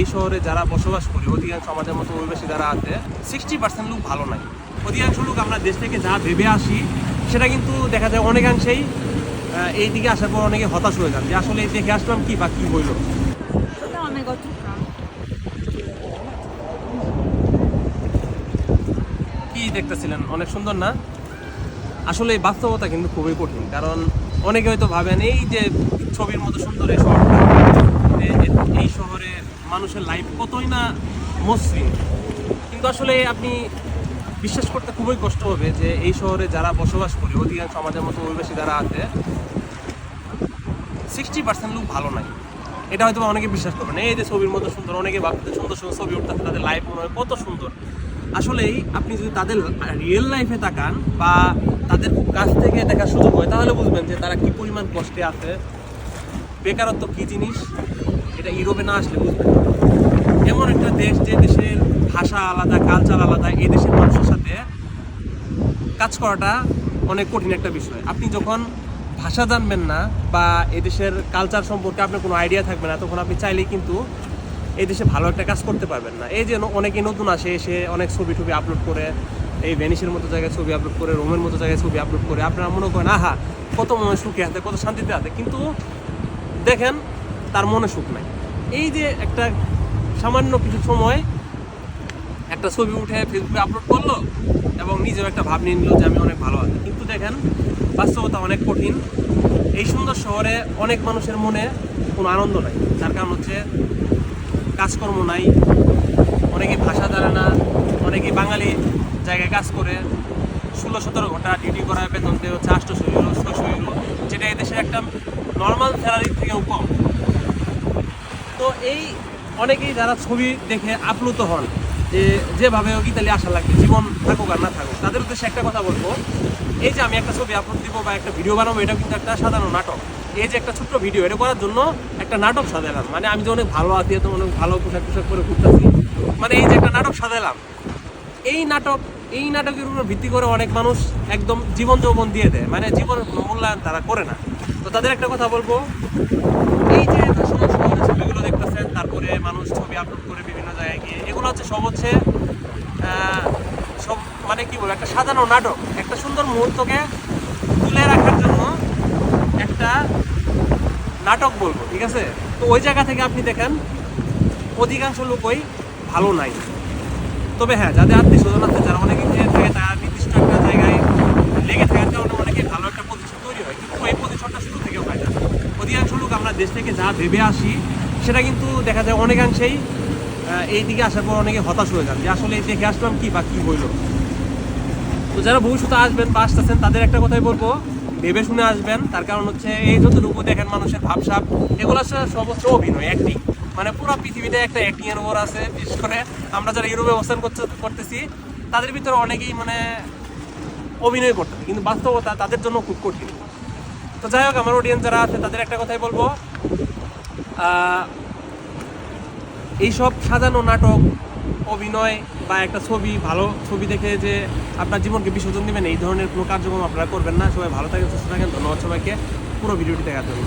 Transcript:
এই শহরে যারা বসবাস করি, অধিকাংশ আমাদের মতো অভিবাসী যারা আছে সিক্সটি পার্সেন্ট লোক ভালো নাই। অধিকাংশ লোক আমরা দেশ থেকে যা ভেবে আসি, সেটা কিন্তু দেখা যায় অনেকাংশেই এই দিকে আসার পর অনেকে হতাশ হয়ে যান যে আসলে দেখে আসলাম কি বা কি হইল। কি দেখতেছিলেন? অনেক সুন্দর না? আসলে এই বাস্তবতা কিন্তু খুবই কঠিন, কারণ অনেকে হয়তো ভাবেন, এই যে ছবির মতো সুন্দর এই শহরটা মানুষের লাইফ কতই না মসৃণ। কিন্তু আসলে আপনি বিশ্বাস করতে খুবই কষ্ট হবে যে এই শহরে যারা বসবাস করে, অধিকাংশ আমাদের মতো অভিবাসী যারা আছে সিক্সটি পার্সেন্ট লোক ভালো নাই। এটা হয়তো অনেকে বিশ্বাস করবে না। এই যে ছবির মতো সুন্দর, অনেকে ভাবতে সুন্দর সুন্দর ছবি উঠতেছে, তাদের লাইফ মনে হয় কত সুন্দর। আসলেই আপনি যদি তাদের রিয়েল লাইফে তাকান বা তাদের কাছ থেকে দেখার সুযোগ হয়, তাহলে বুঝবেন যে তারা কি পরিমাণ কষ্টে আছে, বেকারত্ব কি জিনিস এটা ইউরোপে না আসলে বুঝবেন এমন একটা দেশ যে দেশের ভাষা আলাদা কালচার আলাদা, এই দেশের মানুষের সাথে কাজ করাটা অনেক কঠিন একটা বিষয়। আপনি যখন ভাষা জানবেন না বা এদেশের কালচার সম্পর্কে আপনার কোনো আইডিয়া থাকবে না, তখন আপনি চাইলেই কিন্তু এই দেশে ভালো একটা কাজ করতে পারবেন না। এই যে অনেকে নতুন আসে, এসে অনেক ছবি টবি আপলোড করে, এই ভেনিসের মতো জায়গায় ছবি আপলোড করে রোমের মতো জায়গায় ছবি আপলোড করে, আপনারা মনে করেন, আহা, কত মনে সুখে আছে, কত শান্তিতে আছে। কিন্তু দেখেন তার মনে সুখ নাই। এই যে একটা সামান্য কিছু সময় একটা ছবি উঠে ফেসবুকে আপলোড করল এবং নিজেও একটা ভাব নিয়ে নিল যে আমি অনেক ভালো আছি। কিন্তু দেখেন, বাস্তবতা অনেক কঠিন। এই সুন্দর শহরে অনেক মানুষের মনে কোনো আনন্দ নাই। যার কারণ হচ্ছে কাজকর্ম নাই অনেকে ভাষা জানে না অনেকে বাঙালি জায়গায় কাজ করে। ষোলো সতেরো ঘণ্টা ডিউটি করার বেতন দেয় হচ্ছে আটশো ইউরো ছশো ইউরো যেটা এদেশের একটা নর্মাল স্যালারির থেকেও কম। এই অনেকেই যারা ছবি দেখে আপ্লুত হন, যে যেভাবে হোক ইতালি আসা লাগবে, জীবন থাকুক আর না থাকুক, তাদের উদ্দেশ্যে একটা কথা বলব। এই যে আমি একটা ছবি আপলোড দিব বা একটা ভিডিও বানাবো, এটা কিন্তু একটা সাধারণ নাটক। এই যে একটা ছোট্ট ভিডিও এটা করার জন্য একটা নাটক সাজালাম। মানে আমি যে অনেক ভালো আছি, এত অনেক ভালো পোশাক পোশাক করে ঘুরতেছি মানে এই যে একটা নাটক সাজালাম। এই নাটক, এই নাটকের উপর ভিত্তি করে অনেক মানুষ একদম জীবন যৌবন দিয়ে দেয়। মানে জীবনের কোনো মূল্যায়ন তারা করে না। তো তাদের একটা কথা বলব, এই যে সময় শহরে ছবিগুলো দেখতেছেন তারপরে মানুষ ছবি আপলোড করে বিভিন্ন জায়গায় গিয়ে। এগুলো হচ্ছে সব হচ্ছে সব মানে কি বলব, একটা সাজানো নাটক। একটা সুন্দর মুহূর্তকে তুলে রাখার জন্য একটা নাটক বলব, ঠিক আছে? তো ওই জায়গা থেকে আপনি দেখেন, অধিকাংশ লোকই ভালো নাই। তবে হ্যাঁ যাদের আত্মীয় স্বজন আছে, যারা অনেকে থাকে, তারা নির্দিষ্ট একটা জায়গায় লেগে থাকার কারণে অনেকে ভালো একটা প্রতিষ্ঠান তৈরি হয়। কিন্তু এই প্রতিষ্ঠানটা শুরু থেকে হয় না। অধিকাংশ লোক আমরা দেশ থেকে যা ভেবে আসি সেটা কিন্তু দেখা যায় অনেকাংশেই এই দিকে আসার পর অনেকে হতাশ হয়ে যান যে আসলে এই দেখে আসলাম কি বা কি হইল। তো যারা ভবিষ্যতে আসবেন বা আসতেছেন, তাদের একটা কথাই বলব, ভেবে শুনে আসবেন। তার কারণ হচ্ছে এই যত যতটুকু দেখেন মানুষের ভাবসাব, এগুলো আসলে সব অভিনয় অ্যাক্টিং মানে পুরো পৃথিবীতে একটা অ্যাক্টিং এর উপর আছে, বিশেষ করে আমরা যারা ইউরোপে অবস্থান করতে, করতেছি, তাদের ভিতরে অনেকেই মানে অভিনয় করতেছে কিন্তু বাস্তবতা তাদের জন্য খুব কঠিন। তো যাই হোক, আমার অডিয়েন্স যারা আছে, তাদের একটা কথাই বলব এইসব সাজানো নাটক, অভিনয় বা একটা ছবি, ভালো ছবি দেখে যে আপনার জীবনকে বিসর্জন দেবেন, এই ধরনের কোনো কার্যক্রম আপনারা করবেন না। সবাই ভালো থাকেন, সুস্থ থাকেন। ধন্যবাদ সবাইকে। পুরো ভিডিওটি দেখার জন্য।